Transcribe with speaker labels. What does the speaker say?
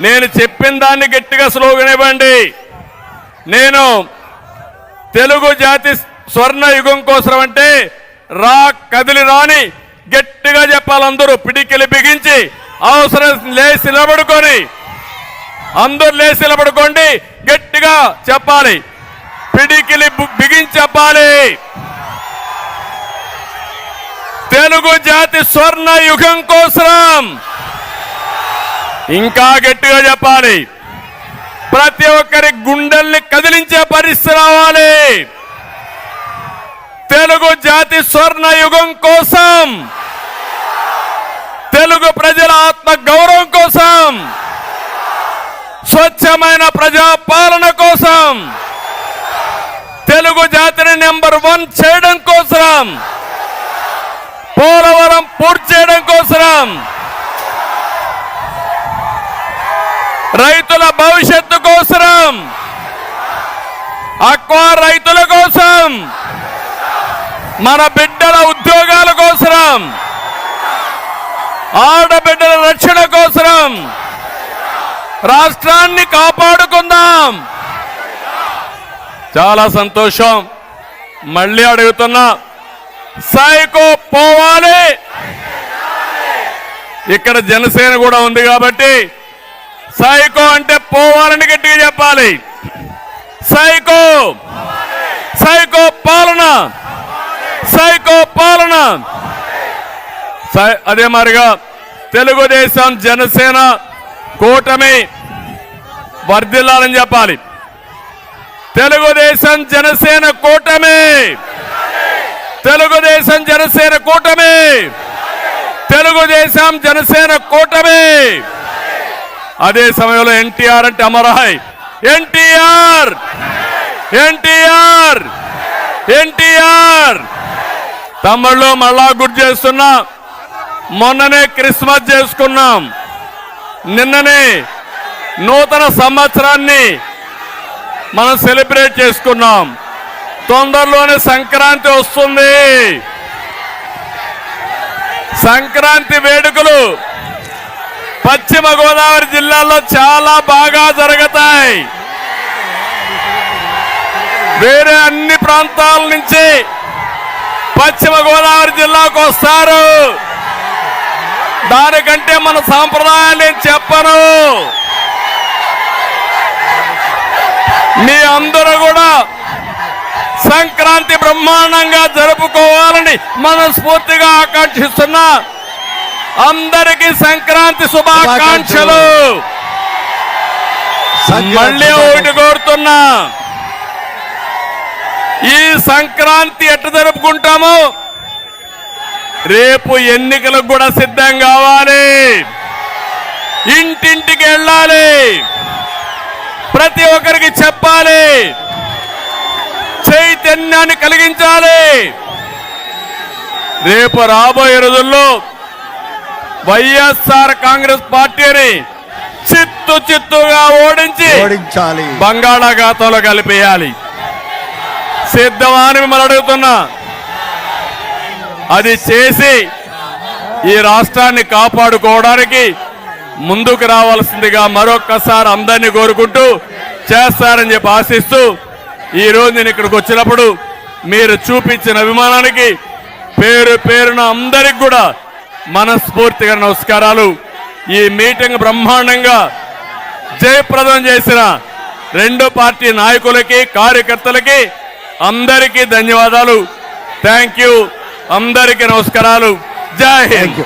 Speaker 1: నేను చెప్పిన దాన్ని గట్టిగా స్లోగన్ ఇవ్వండి నేను తెలుగు జాతి స్వర్ణ యుగం కోసం అంటే రా కదిలి రాని గట్టిగా చెప్పాలి అందరూ. పిడికిలి బిగించి అవసరం లేచి నిలబడుకొని అందరూ లేచి నిలబడుకోండి గట్టిగా చెప్పాలి. పిడికిలి బిగించి చెప్పాలి. తెలుగు జాతి స్వర్ణ యుగం కోసం ఇంకా గట్టిగా చెప్పాలి. ప్రతి ఒక్కరి గుండెల్ని కదిలించే పరిస్థితి రావాలి. తెలుగు జాతి స్వర్ణ యుగం కోసం తెలుగు ప్రజల ఆత్మ గౌరవం కోసం స్వచ్ఛమైన ప్రజాపాలన కోసం తెలుగు జాతిని నెంబర్ వన్ చేయడం కోసం పోలవరం పూర్తి చేయడం కోసం రైతుల భవిష్యత్తు కోసం అక్వా రైతుల కోసం మన బిడ్డల ఉద్యోగాల కోసం ఆడబిడ్డల రక్షణ కోసం రాష్ట్రాన్ని కాపాడుకుందాం. చాలా సంతోషం. మళ్ళీ అడుగుతున్నా సైకో పోవాలి. ఇక్కడ జనసేన కూడా ఉంది కాబట్టి సైకో అంటే పోవాలని గట్టిగా చెప్పాలి. సైకో. సైకో పాలన. సైకో పాలన. సై- అదే మరిగా తెలుగుదేశం జనసేన కూటమి వర్ధిల్లాలని చెప్పాలి. తెలుగుదేశం జనసేన కూటమి. తెలుగుదేశం జనసేన కూటమి. తెలుగుదేశం జనసేన కూటమి. అదే సమయంలో ఎన్టీఆర్ అంటే అమరాయ్ ఎన్టీఆర్! ఎన్టీఆర్! ఎన్టీఆర్! తమ్ముళ్ళు మళ్ళా గుర్తు చేస్తున్నా. మొన్ననే క్రిస్మస్ చేసుకున్నాం. నిన్ననే నూతన సంవత్సరాన్ని మనం సెలబ్రేట్ చేసుకున్నాం. తొందరలోనే సంక్రాంతి వస్తుంది. సంక్రాంతి వేడుకలు పశ్చిమ గోదావరి జిల్లాలో చాలా బాగా జరుగుతాయి. వేరే అన్ని ప్రాంతాల నుంచి పశ్చిమ గోదావరి జిల్లాకు వస్తారు. దానికంటే మన సాంప్రదాయాలు నేను చెప్పను. మీ అందరూ కూడా సంక్రాంతి బ్రహ్మాండంగా జరుపుకోవాలని మనస్ఫూర్తిగా ఆకాంక్షిస్తున్నా. అందరికీ సంక్రాంతి శుభాకాంక్షలు. మళ్ళీ ఒకటి కోరుతున్నా. ఈ సంక్రాంతి ఎట్ట జరుపుకుంటామో? రేపు ఎన్నికలకు కూడా సిద్ధం కావాలి. ఇంటింటికి వెళ్ళాలి. ప్రతి ఒక్కరికి చెప్పాలి. చైతన్యాన్ని కలిగించాలి. రేపు రాబోయే రోజుల్లో వైఎస్ఆర్ కాంగ్రెస్ పార్టీని చిత్తు చిత్తుగా ఓడించి
Speaker 2: ఓడించాలి.
Speaker 1: బంగాళాఖాతంలో కలిపేయాలి. సిద్ధమా అని మిమ్మల్ని అడుగుతున్నా. అది చేసి ఈ రాష్ట్రాన్ని కాపాడుకోవడానికి ముందుకు రావాల్సిందిగా మరొక్కసారి అందరినీ కోరుకుంటూ చేస్తారని చెప్పి ఆశిస్తూ ఈ రోజు నేను ఇక్కడికి వచ్చినప్పుడు మీరు చూపించిన అభిమానానికి పేరు పేరున అందరికి కూడా మనస్ఫూర్తిగా నమస్కారాలు. ఈ మీటింగ్ బ్రహ్మాండంగా జయప్రదం చేసిన రెండు పార్టీ నాయకులకి కార్యకర్తలకి అందరికీ ధన్యవాదాలు. థ్యాంక్ యూ అందరికీ నమస్కారాలు. జై హింద్.